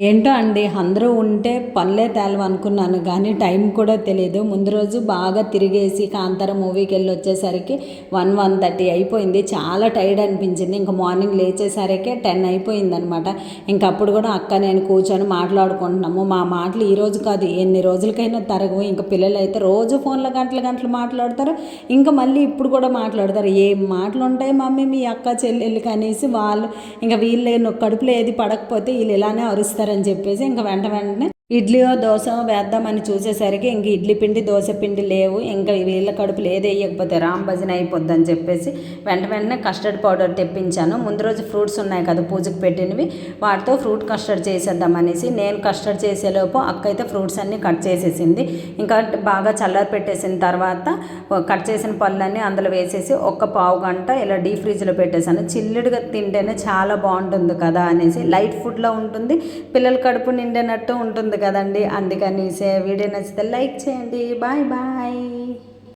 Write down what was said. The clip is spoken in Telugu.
ఏంటో అండి అందరూ ఉంటే పనులే తేలవు అనుకున్నాను కానీ టైం కూడా తెలియదు ముందు రోజు బాగా తిరిగేసి కాంతార మూవీకి వెళ్ళి వచ్చేసరికి వన్ వన్ థర్టీ అయిపోయింది. చాలా టైర్డ్ అనిపించింది. ఇంకా మార్నింగ్ లేచేసరికి టెన్ అయిపోయింది అనమాట ఇంకా అప్పుడు కూడా అక్క నేను కూర్చొని మాట్లాడుకుంటున్నాము. మా మాటలు ఈ రోజు కాదు ఎన్ని రోజులకైనా తరగవు. ఇంకా పిల్లలు అయితే రోజు ఫోన్లో గంటలు గంటలు మాట్లాడతారు. ఇంకా మళ్ళీ ఇప్పుడు కూడా మాట్లాడతారు. ఏం మాటలు ఉంటాయి మమ్మీ మీ అక్క చెల్లెళ్ళు కనేసి వాళ్ళు. ఇంకా వీళ్ళు కడుపులో ఏది పడకపోతే వీళ్ళు ఇలానే అరుస్తారు. చేస్తారని చెప్పేసి ఇంకా వెంట వెంటనే ఇడ్లీయో దోశ వేద్దామని చూసేసరికి ఇంక ఇడ్లీ పిండి దోశ పిండి లేవు. ఇంకా వీళ్ళ కడుపులు లేదు వేయకపోతే రామ్ భజన అయిపోద్దని చెప్పేసి వెంట వెంటనే కస్టర్డ్ పౌడర్ తెప్పించాను. ముందు రోజు ఫ్రూట్స్ ఉన్నాయి కదా పూజకు పెట్టినవి వాటితో ఫ్రూట్ కస్టర్డ్ చేసేద్దామనేసి నేను కస్టర్డ్ చేసేలోపు అక్క అయితే ఫ్రూట్స్ అన్నీ కట్ చేసేసింది. ఇంకా బాగా చల్లారి పెట్టేసిన తర్వాత కట్ చేసిన పళ్ళన్నీ అందులో వేసేసి ఒక్క పావు గంట ఇలా డీ ఫ్రిడ్జ్లో పెట్టేశాను. చిల్లుడుగా తింటేనే చాలా బాగుంటుంది కదా అనేసి లైట్ ఫుడ్లో ఉంటుంది పిల్లల కడుపు నిండినట్టు ఉంటుంది కదండి. అందుకని వీడియో నచ్చితే లైక్ చేయండి. Bye bye.